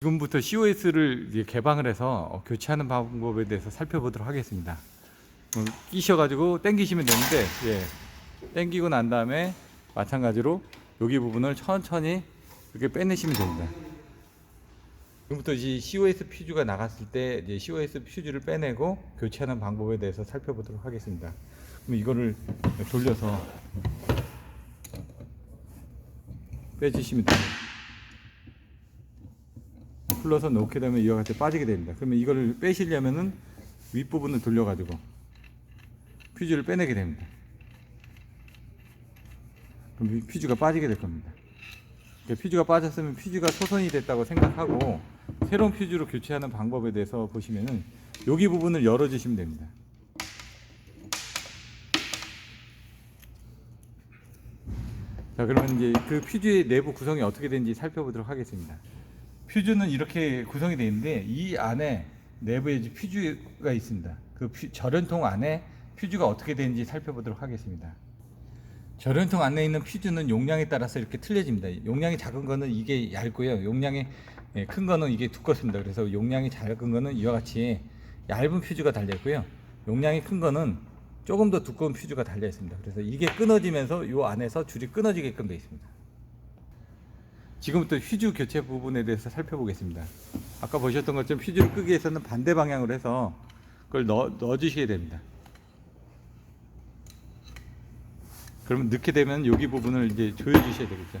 지금부터 COS를 개방을 해서 어, 교체하는 방법에 대해서 살펴보도록 하겠습니다. 어, 끼셔가지고 당기시면 되는데, 예, 당기고 난 다음에 마찬가지로 여기 부분을 천천히 이렇게 빼내시면 됩니다. 지금부터 이제 COS 퓨즈가 나갔을 때 이제 COS 퓨즈를 빼내고 교체하는 방법에 대해서 살펴보도록 하겠습니다. 그럼 이거를 돌려서 빼주시면 됩니다. 풀러서 놓게 되면 이와 같이 빠지게 됩니다. 그러면 이거를 빼시려면은 윗부분을 돌려가지고 퓨즈를 빼내게 됩니다. 그럼 이 퓨즈가 빠지게 될 겁니다. 퓨즈가 빠졌으면 퓨즈가 소선이 됐다고 생각하고 새로운 퓨즈로 교체하는 방법에 대해서 보시면은 여기 부분을 열어주시면 됩니다. 자 그러면 이제 그 퓨즈의 내부 구성이 어떻게 되는지 살펴보도록 하겠습니다. 퓨즈는 이렇게 구성이 되어 있는데 이 안에 내부에 이제 퓨즈가 있습니다. 그 퓨- 절연통 안에 퓨즈가 어떻게 되는지 살펴보도록 하겠습니다. 절연통 안에 있는 퓨즈는 용량에 따라서 이렇게 틀려집니다. 용량이 작은 거는 이게 얇고요. 용량이 예, 큰 거는 이게 두껍습니다. 그래서 용량이 작은 거는 이와 같이 얇은 퓨즈가 달려 있고요. 용량이 큰 거는 조금 더 두꺼운 퓨즈가 달려 있습니다. 그래서 이게 끊어지면서 이 안에서 줄이 끊어지게끔 되어 있습니다. 지금부터 퓨즈 교체 부분에 대해서 살펴보겠습니다. 아까 보셨던 것처럼 퓨즈를 끄기 위해서는 반대 방향으로 해서 그걸 넣어, 넣어 주셔야 됩니다. 그러면 넣게 되면 여기 부분을 이제 조여 주셔야 되겠죠.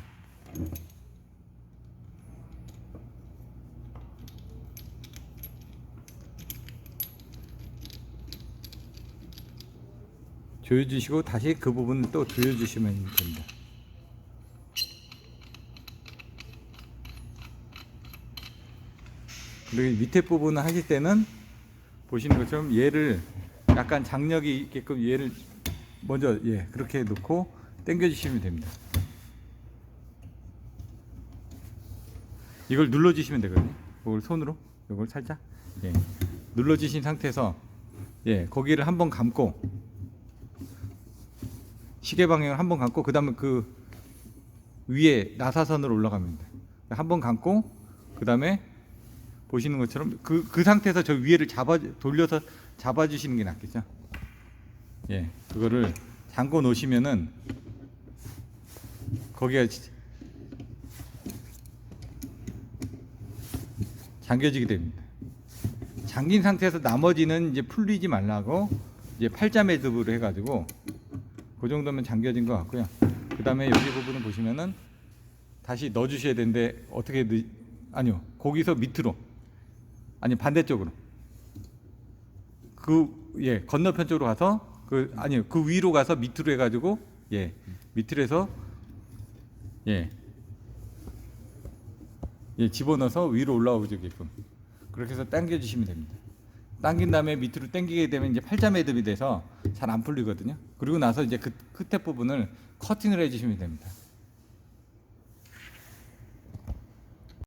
조여 주시고 다시 그 부분을 또 조여 주시면 됩니다. 그리고 밑에 부분을 하실 때는 보시는 것처럼 얘를 약간 장력이 있게끔 얘를 먼저 예 그렇게 놓고 당겨 주시면 됩니다. 이걸 눌러 주시면 되거든요. 이걸 손으로 이걸 살짝 예 눌러 주신 상태에서 예 거기를 한번 감고 시계 방향을 한번 감고 그다음에 그 위에 나사선으로 올라갑니다. 한번 감고 그다음에 보시는 것처럼 그, 그 상태에서 저 위에를 잡아 돌려서 잡아 주시는 게 낫겠죠. 예. 그거를 잠궈 놓으시면은 거기가 지- 잠겨지게 됩니다. 잠긴 상태에서 나머지는 이제 풀리지 말라고 이제 팔자 매듭으로 해 가지고 그 정도면 잠겨진 것 같고요. 그 다음에 여기 부분을 보시면은 다시 넣어 주셔야 되는데 어떻게 넣 아니요. 거기서 밑으로 아니 반대쪽으로 그 예 건너편 쪽으로 가서 그 아니요 그 위로 가서 밑으로 해가지고 예 밑으로 해서 예, 예 집어넣어서 위로 올라오게끔 그렇게 해서 당겨 주시면 됩니다. 당긴 다음에 밑으로 당기게 되면 이제 팔자 매듭이 돼서 잘 안 풀리거든요. 그리고 나서 이제 그 끝에 부분을 커팅을 해주시면 됩니다.